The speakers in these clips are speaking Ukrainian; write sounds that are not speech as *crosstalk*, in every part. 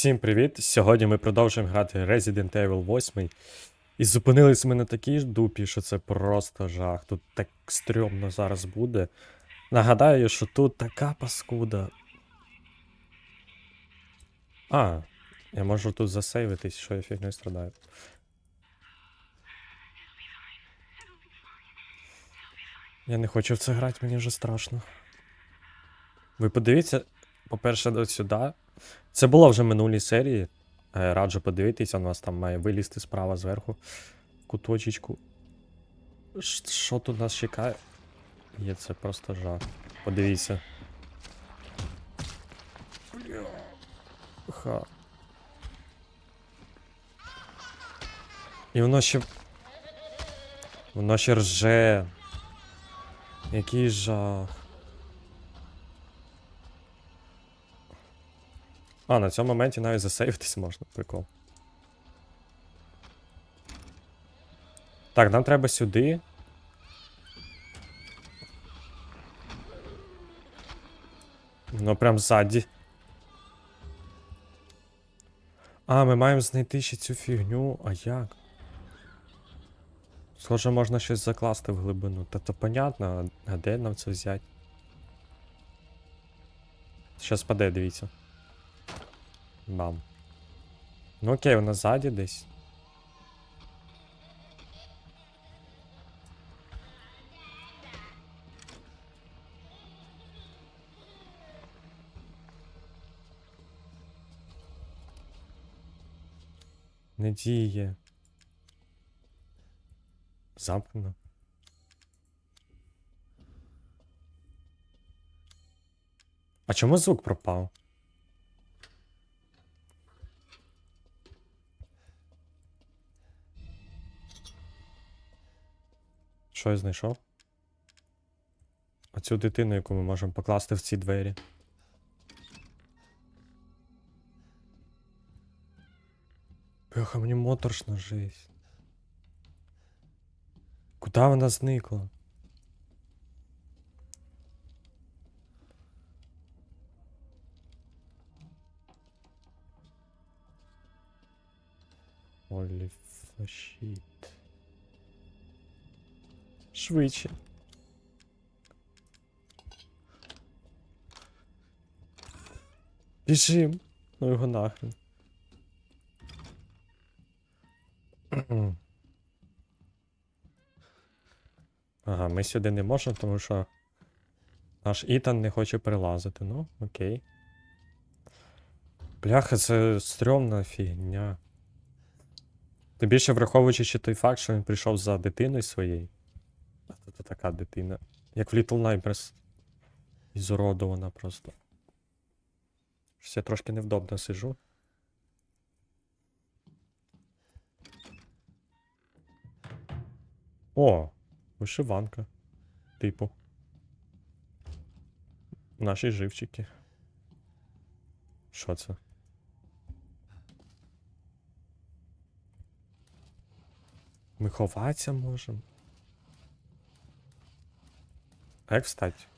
Всім привіт! Сьогодні ми продовжуємо грати Resident Evil 8. І зупинились ми на такій дупі, що це просто жах. Тут так стрьомно зараз буде. Нагадаю, що тут така паскуда. А, я можу тут засейвитись, що я фігнею страдаю. Я не хочу в це грати, мені вже страшно. Ви подивіться, по-перше, сюди. Це було вже в минулій серії. Е, Раджу подивитися, у нас там має вилізти справа зверху. Куточечку. Що тут нас чекає? Є це просто жах. Подивіться. Ха. І воно ще. Воно ще рже. Який жах. А, на цьому моменті навіть засейвитись можна, прикол. Так, нам треба сюди. Ну, прям ззаді. А, ми маємо знайти ще цю фігню. А як? Схоже, можна щось закласти в глибину. Та то понятно, а де нам це взяти? Щас паде, дивіться. Бам. Ну окей, вона ззаді десь. Не діє. Замкнено. А чому звук пропав? Що я знайшов? Оцю дитину, яку ми можемо покласти в ці двері. Бляха, мені моторшна жизнь. Куда вона зникла? Holy shit. Швидше. Біжим. Ну його нахрен. *clears throat* Ага, ми сюди не можемо, тому що наш Ітан не хоче перелазити. Ну, окей. Бляха, це стрьомна фігня. Тим більше враховуючи той факт, що він прийшов за дитиною своєю. А тут така дитина. Як в Little Nightmares. Ізуродована просто. Щось я трошки невдобно сижу. О, вишиванка. Типу. Наші живчики. Що це? Ми ховатися можемо. А як встать?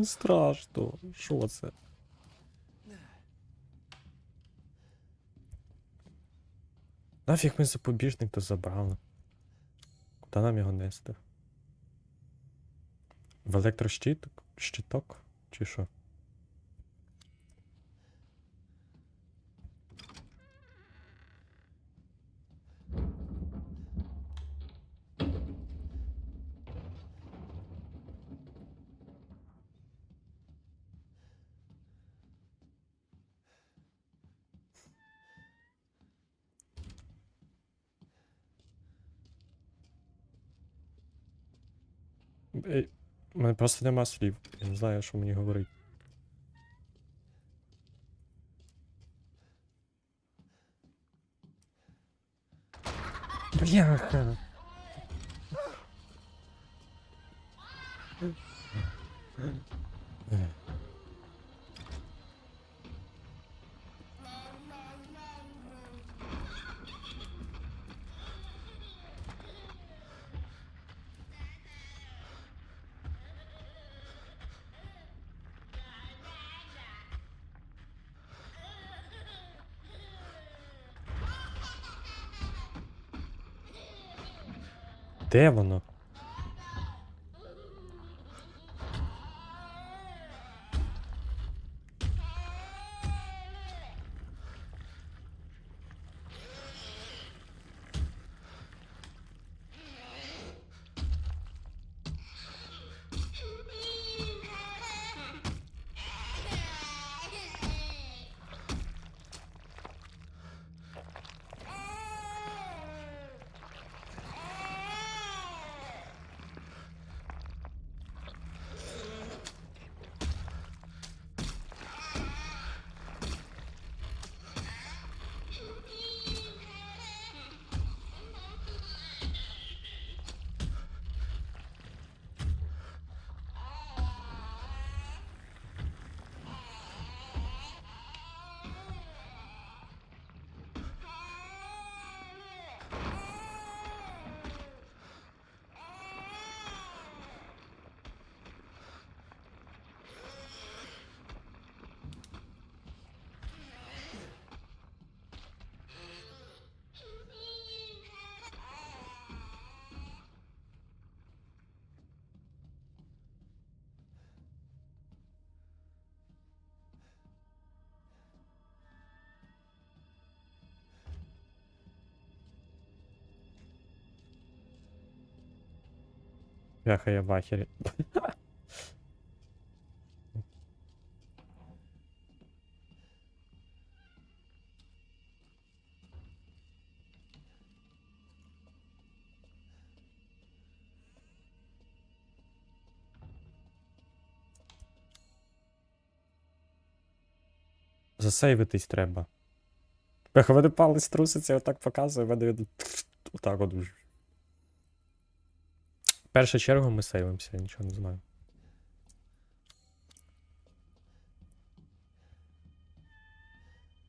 Не страшно. Що це? Нафіг ми запобіжник то забрали. Куди нам його нести? В електрощиток? Щиток? Чи що? Ей, У мене просто нема слів. Я не знаю, що мені говорить. Бляха. Де воно? Бляха, я в ахері. Засейвитись треба. Мене палець труситься, отак показує, в мене він отак от. В першу чергу ми сейвимося, нічого не знаю.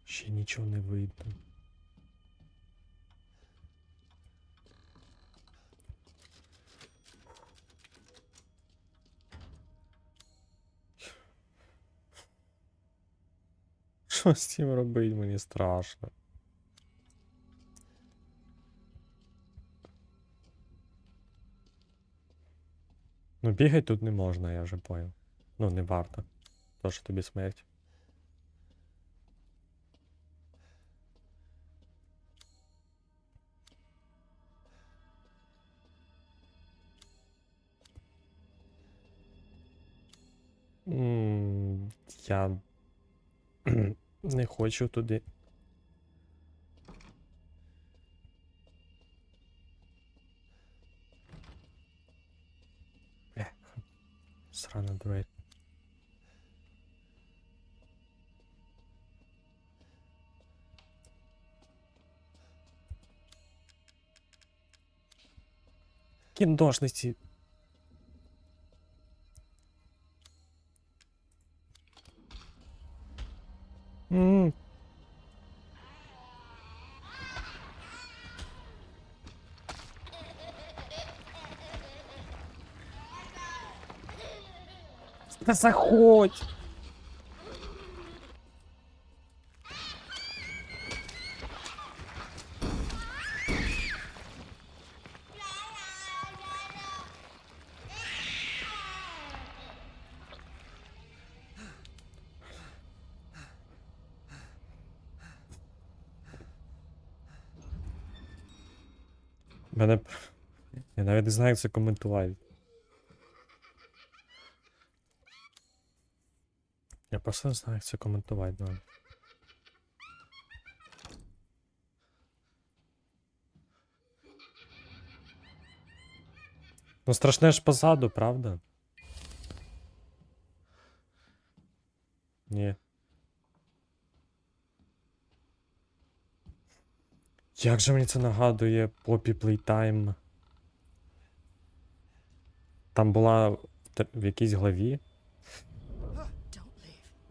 Ще нічого не видно. Що з цим робить, мені страшно. Ну, бігати тут не можна, я вже понял. Ну, не варто. То, що тобі смерть. Я *clears throat* не хочу туди. great. Кіндошниці Да заходь! Я навіть не знаю, як це коментувати. Просто не знаю, як це коментувати. Ну. ну страшне ж позаду, правда? Ні. Як же мені це нагадує Poppy Playtime? Там була в якійсь главі.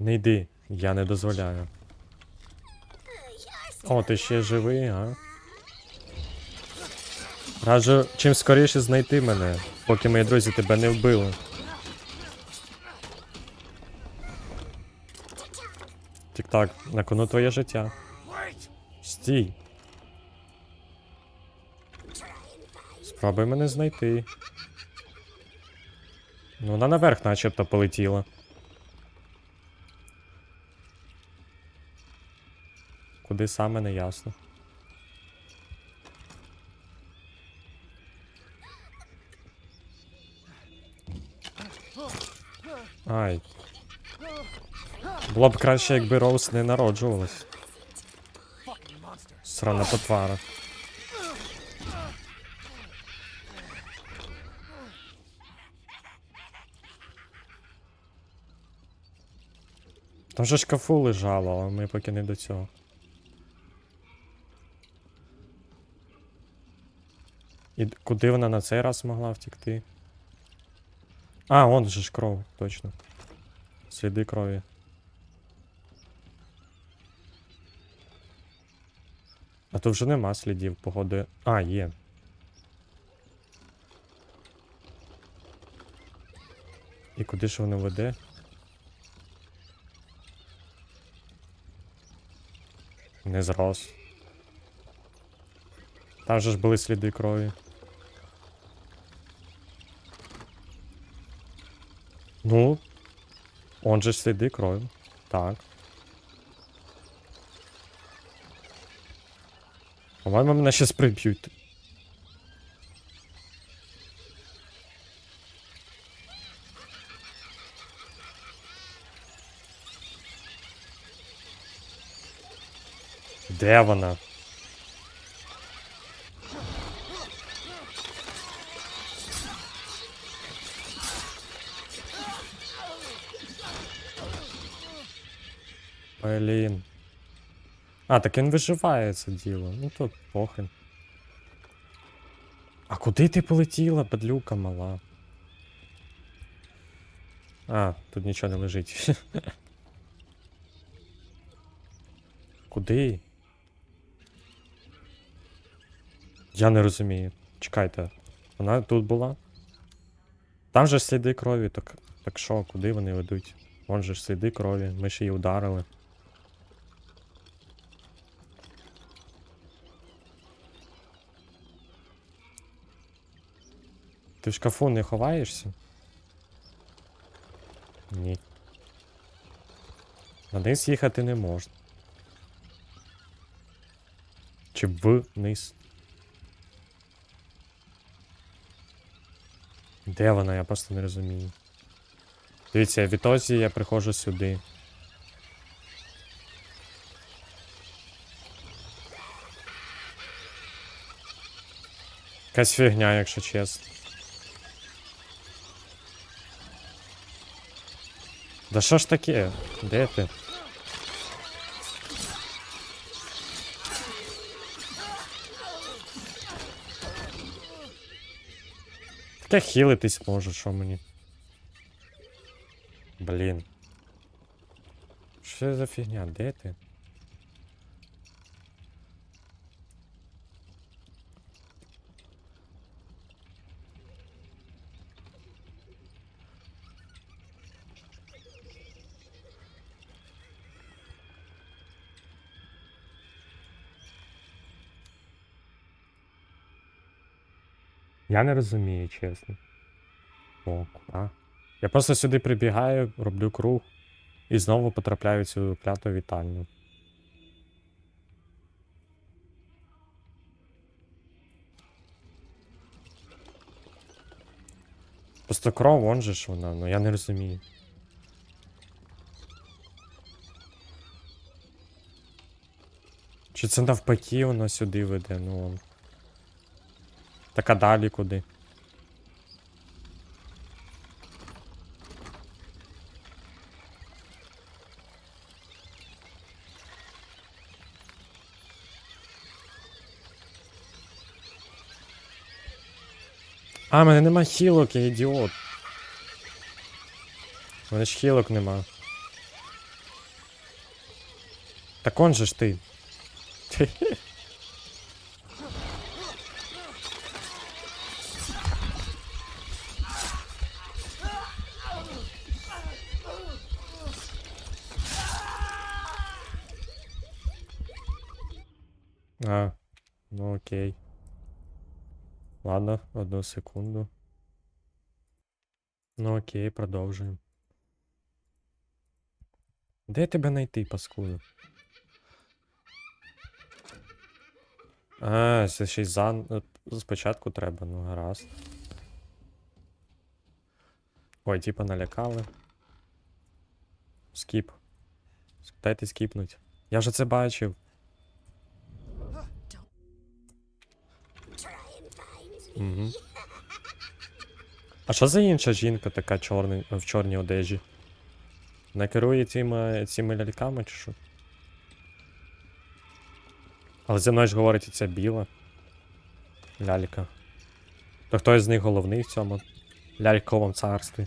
Не йди, я не дозволяю. О, ти ще живий, а? Раджу чим скоріше знайти мене, поки мої друзі тебе не вбили. Тік-так, на кону твоє життя. Стій. Спробуй мене знайти. Ну, вона наверх начебто полетіла. Куди саме не ясно. Ай. Було б краще, якби Роуз не народжувалась. Срана потвара. Там же шкафу лежало, але ми поки не до цього. І куди вона на цей раз могла втікти? А, вон же ж кров, точно. Сліди крові. А тут вже нема слідів, погоди. А, є. І куди ж воно веде? Не зрос. Там же ж були сліди крові. Ну. Он же сліди крові. Так. По-моєму, мене щас приб'ють. Де вона? А, так він виживає це діло. Ну то похрен. А куди ти полетіла, падлюка мала? А, тут нічого не лежить. *laughs* Куди? Я не розумію. Чекайте. Вона тут була? Там же сліди крові, так, так що, куди вони ведуть? Вон же ж сліди крові, ми ж її ударили. Ти в шкафу не ховаєшся? Ні. Вниз їхати не можна. Чи вниз? Де вона? Я просто не розумію. Дивіться, відтоді я приходжу сюди. Якась фігня, якщо чесно. Да що ж таке? Де ти? Хилы ты що мені. Блін. Що Что за фігня? Де ти? Я не розумію, чесно. О, а. Я просто сюди прибігаю, роблю круг і знову потрапляю в цю кляту вітальню. Просто кров, он же ж вона, ну я не розумію. Чи це навпаки воно сюди веде, ну. он. Так а далі куди? А, мене нема хілок, я ідіот. У мене ж хілок нема. Так он же ж ти. Одну секунду. Ну окей, продовжуємо. Де тебе знайти, паскуду? А, це ще й зан... е, спочатку треба, ну гаразд. Ой, типа налякали. Скіп. Дайте скіпнуть. Я вже це бачив. Угу. А що за інша жінка така чорний, в чорній одежі? Вона керує цими, цими ляльками чи що? Але зі мною ж говорить і ця біла лялька. То хто з них головний в цьому ляльковому царстві?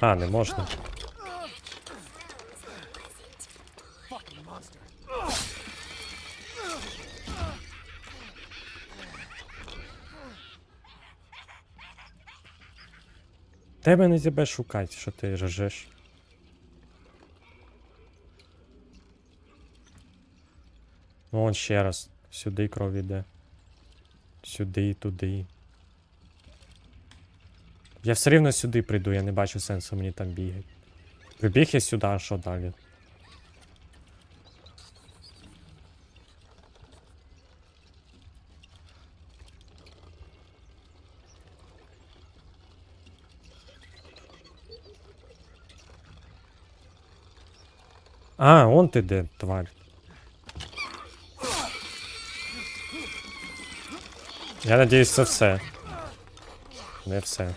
А, не можна. Тебе не тебе шукать, що ти ржеш. Ну, Вон ще раз. Сюди кров іде. Сюди, туди. Я все рівно сюди прийду, я не бачу сенсу мені там бігати. Прибіг я сюди, а що далі? А, он ти де, тварь. Я надіюсь, це все. Не все.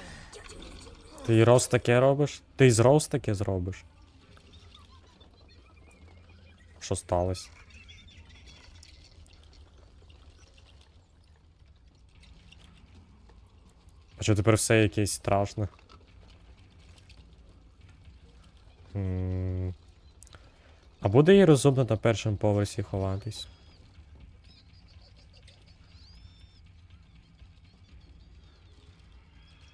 Ти і рост таке робиш? Ти і з таке зробиш? Що сталося? А що тепер все якесь страшне? М, А буде їй розумно на першому поверсі ховатись?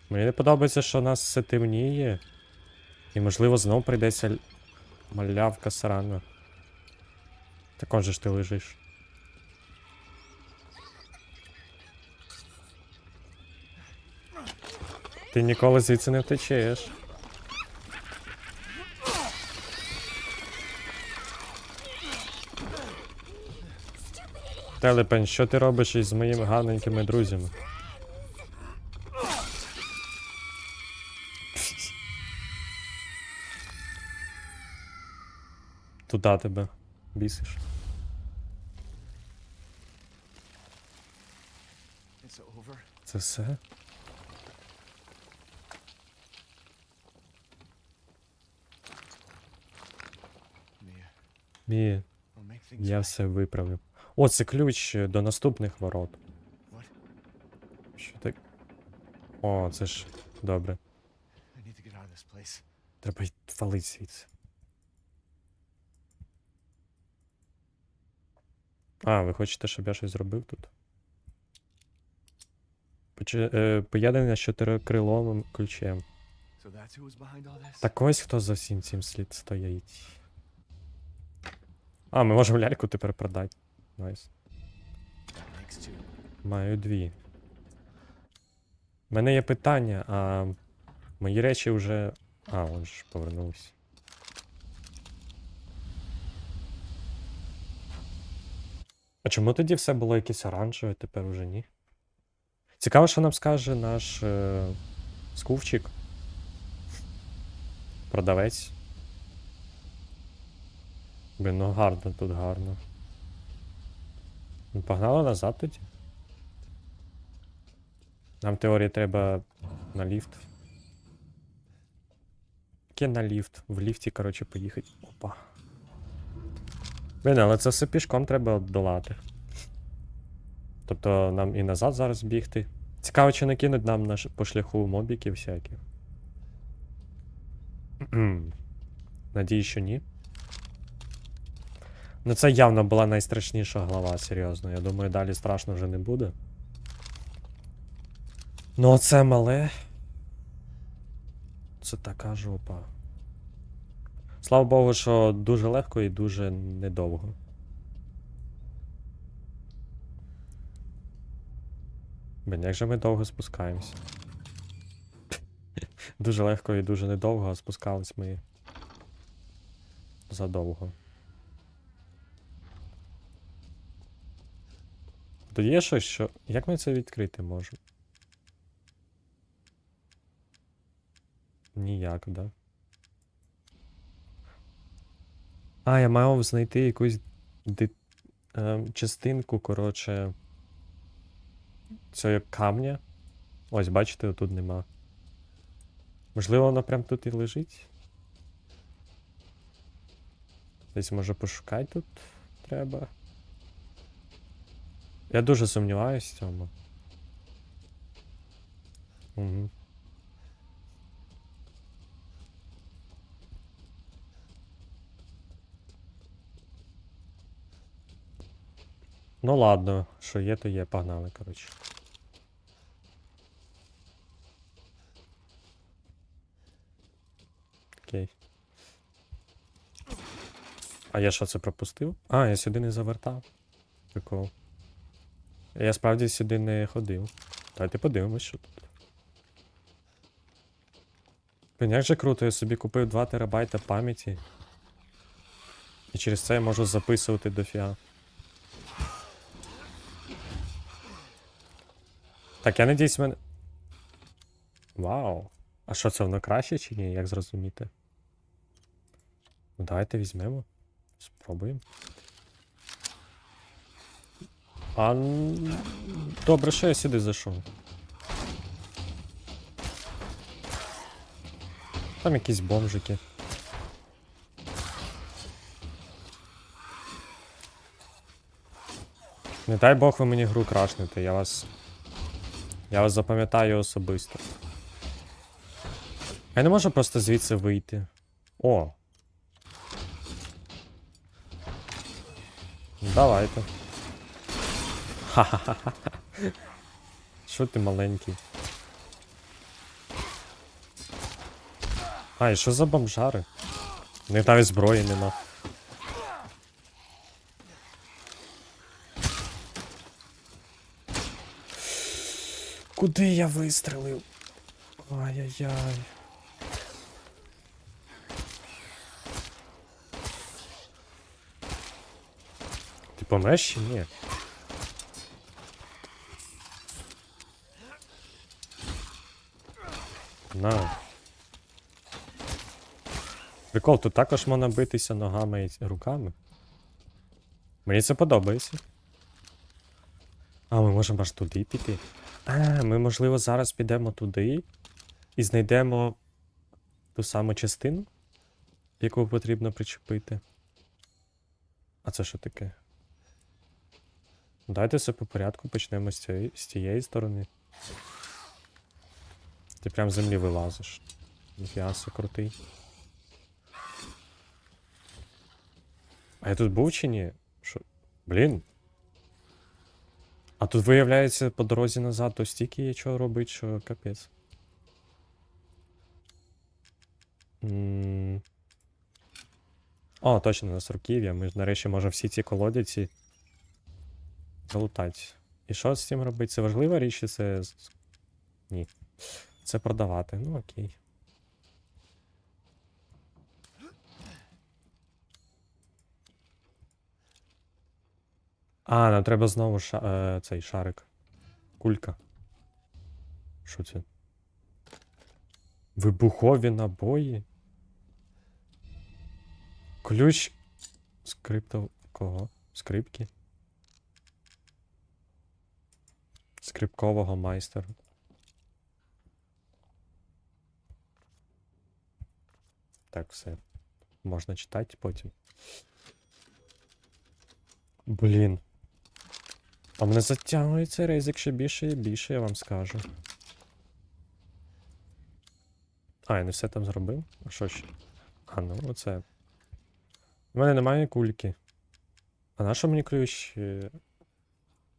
Мені не подобається, що нас все темніє. І можливо знов прийдеться малявка срана. Також ж ти лежиш. Ти ніколи звідси не втечеш. Телепень, що ти робиш із моїми гарненькими друзями? Туда тебе бісиш. Це все? Mia, Мі, we'll make things я все виправив. О, це ключ е, до наступних ворот. Що так? О, це ж добре. Треба й валить звідси. А, ви хочете, щоб я щось зробив тут? Е, поєднання з чотирикриловим ключем. Так ось хто за всім цим слід стоїть. А, ми можемо ляльку тепер продати. Найс. Маю дві. У мене є питання, а мої речі вже. А, он ж повернувся. А чому тоді все було якесь оранжеве, тепер уже ні? Цікаво, що нам скаже наш е, скувчик. Продавець. Блін, ну гарно тут гарно. Ну, погнали назад тоді. Нам теорії треба на ліфт. Яке на ліфт? В ліфті, коротше, поїхати. Опа. Блін, але це все пішком треба долати. Тобто нам і назад зараз бігти. Цікаво, чи не кинуть нам на ш- по шляху мобіків всяких. *clears throat* Надію, що ні. Ну, це явно була найстрашніша глава, серйозно. Я думаю, далі страшно вже не буде. Ну, оце мале. Це така жопа. Слава Богу, що дуже легко і дуже недовго. Блін, як же ми довго спускаємося? *laughs* дуже легко і дуже недовго, а спускались ми задовго. Тут є щось, що. Як ми це відкрити можемо? Ніяк, да? А, я мав знайти якусь ди... ем, частинку, коротше. Цього камня. Ось, бачите, тут нема. Можливо, воно прям тут і лежить. Десь може пошукати тут треба. Я дуже сумніваюсь в цьому. Угу. Ну ладно, що є, то є, погнали, коротше. Окей. А я що це пропустив? А, я сюди не завертав. Прикол. Я справді сюди не ходив. Давайте подивимось, що тут. Блін, як же круто, я собі купив 2 терабайта пам'яті. І через це я можу записувати дофіга. Так, я надіюсь, мене. Вау. А що це воно краще чи ні? Як зрозуміти? Ну, давайте візьмемо. Спробуємо. А. Добре, що я сюди зайшов. Там якісь бомжики. Не дай Бог ви мені гру крашнете, я вас. Я вас запам'ятаю особисто. Я не можу просто звідси вийти. О. Давайте. Ха-ха-ха. *laughs* Що ти маленький? А, і що за бомжари? Них навіть зброї нема. Куди я вистрелив? Ай-яй-яй. Ти помреш чи ні? На. Прикол, тут також можна битися ногами і руками. Мені це подобається. А, ми можемо аж туди піти. А, ми, можливо, зараз підемо туди і знайдемо ту саму частину, яку потрібно причепити. А це що таке? Давайте все по порядку почнемо з цієї, з тієї сторони. Ти прям з землі вилазиш. Ніфіга крутий. А я тут був чи ні? Що? Блін. А тут виявляється по дорозі назад то стільки є чого робить, що капець. О, точно, на Сороків'я. Ми ж нарешті можемо всі ці колодяці залутати. І що з цим робити? Це важлива річ, чи це. Ні. Це продавати. Ну окей. А, нам треба знову ша... е, цей шарик. Кулька. Що це? Вибухові набої. Ключ скриптов... кого? Скрипки? Скрипкового майстера. Так, все. Можна читати потім. Блін. А мене затягується ризик ще більше і більше, я вам скажу. А, я не все там зробив? А що ще? А, ну оце. У мене немає кульки. А на що мені ключ? е,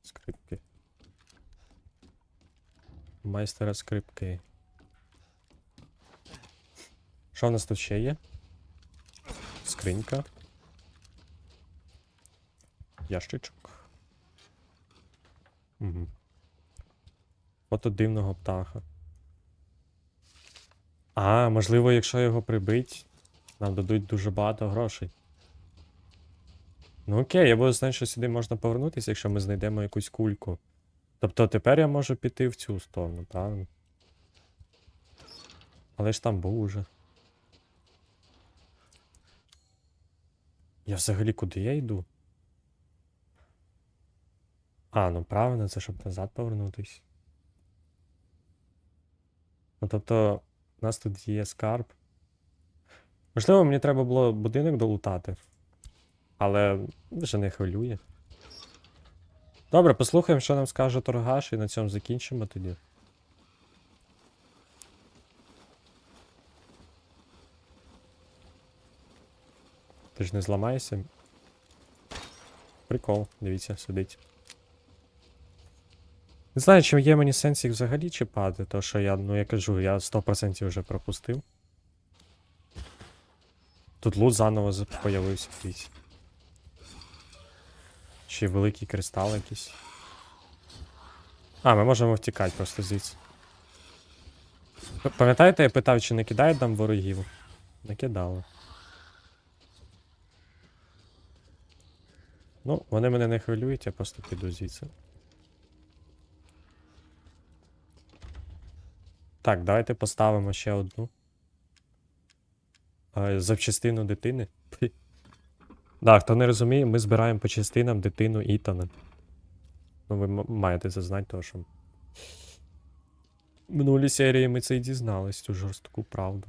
Скрипки. Майстера скрипки. Що в нас тут ще є? Скринька. Ящичок. Угу. Фото дивного птаха. А, можливо, якщо його прибить, нам дадуть дуже багато грошей. Ну окей, я буду знати, що сюди можна повернутися, якщо ми знайдемо якусь кульку. Тобто тепер я можу піти в цю сторону, правильно? Але ж там був уже. Я взагалі куди я йду? А, ну правильно, це щоб назад повернутись. Ну тобто, у нас тут є скарб. Можливо, мені треба було будинок долутати. Але вже не хвилює. Добре, послухаємо, що нам скаже торгаш, і на цьому закінчимо тоді. Ти ж не зламаєшся? Прикол, дивіться, сидить. Не знаю, чи є мені сенс їх взагалі чіпати, то що я, ну я кажу, я 100% вже пропустив. Тут лут заново появився якийсь. Ще великий кристал якийсь. А, ми можемо втікати просто звідси. Пам'ятаєте, я питав, чи не кидають нам ворогів? Не кидали. Ну, вони мене не хвилюють, я просто піду звідси. Так, давайте поставимо ще одну. Запчастину дитини. *laughs* Да, хто не розуміє, ми збираємо по частинам дитину Ітана. Ну, ви маєте це знати, тому що. В минулій серії ми це і дізнались, цю жорстку правду.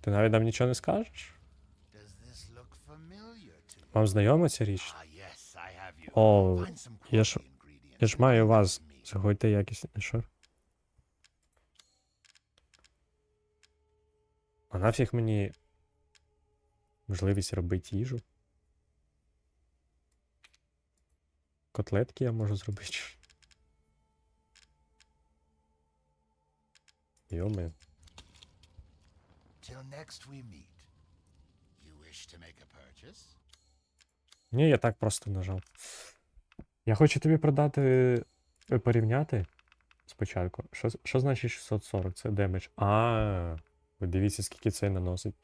Ти навіть нам нічого не скажеш? Вам знайома ця річ? Ah. О, я ж, я ж маю вас. Заходьте якісний що? А нафіг мені можливість робити їжу? Котлетки я можу зробити. Йоми. Till next we meet. You wish to make a purchase? Ні, я так просто нажав. Я хочу тобі продати. е, порівняти спочатку. Що, що значить 640? Це демедж. А, ви дивіться, скільки це наносить.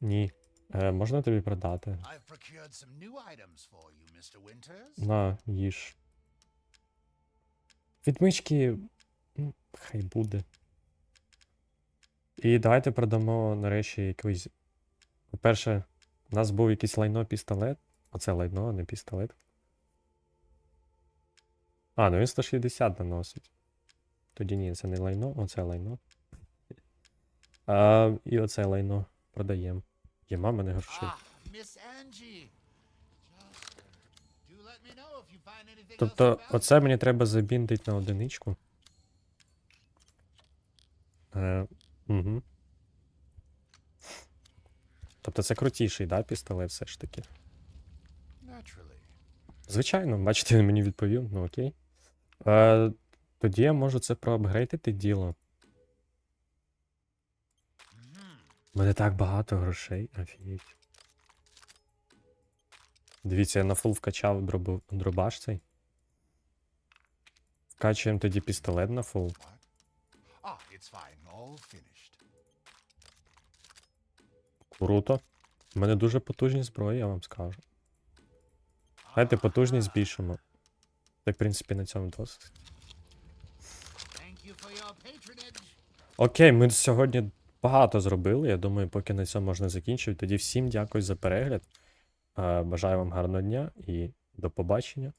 Ні. Е, можна тобі продати? На, їж. Відмички. Хай буде. І давайте продамо нарешті якийсь. По-перше, у нас був якийсь лайно пістолет. Оце лайно, а не пістолет. А, ну він 160 наносить. Тоді ні, це не лайно, оце лайно. А, і оце лайно продаємо. Є мама не грошей. Ah, Тобто, оце мені треба забіндити на одиничку. Е, угу. Тобто це крутіший, да, пістолет все ж таки. Звичайно, бачите, він мені відповів, ну окей. Е, тоді я можу це проапгрейдити діло. У мене так багато грошей, офігеть. Дивіться, я на фул вкачав дробу- дробаш цей. Вкачуємо тоді пістолет на фул. Круто. У мене дуже потужні зброї, я вам скажу. Давайте потужність збільшимо. Та, в принципі, на цьому досить. Окей, ми сьогодні багато зробили. Я думаю, поки на цьому можна закінчити. Тоді всім дякую за перегляд. Е, Бажаю вам гарного дня і до побачення.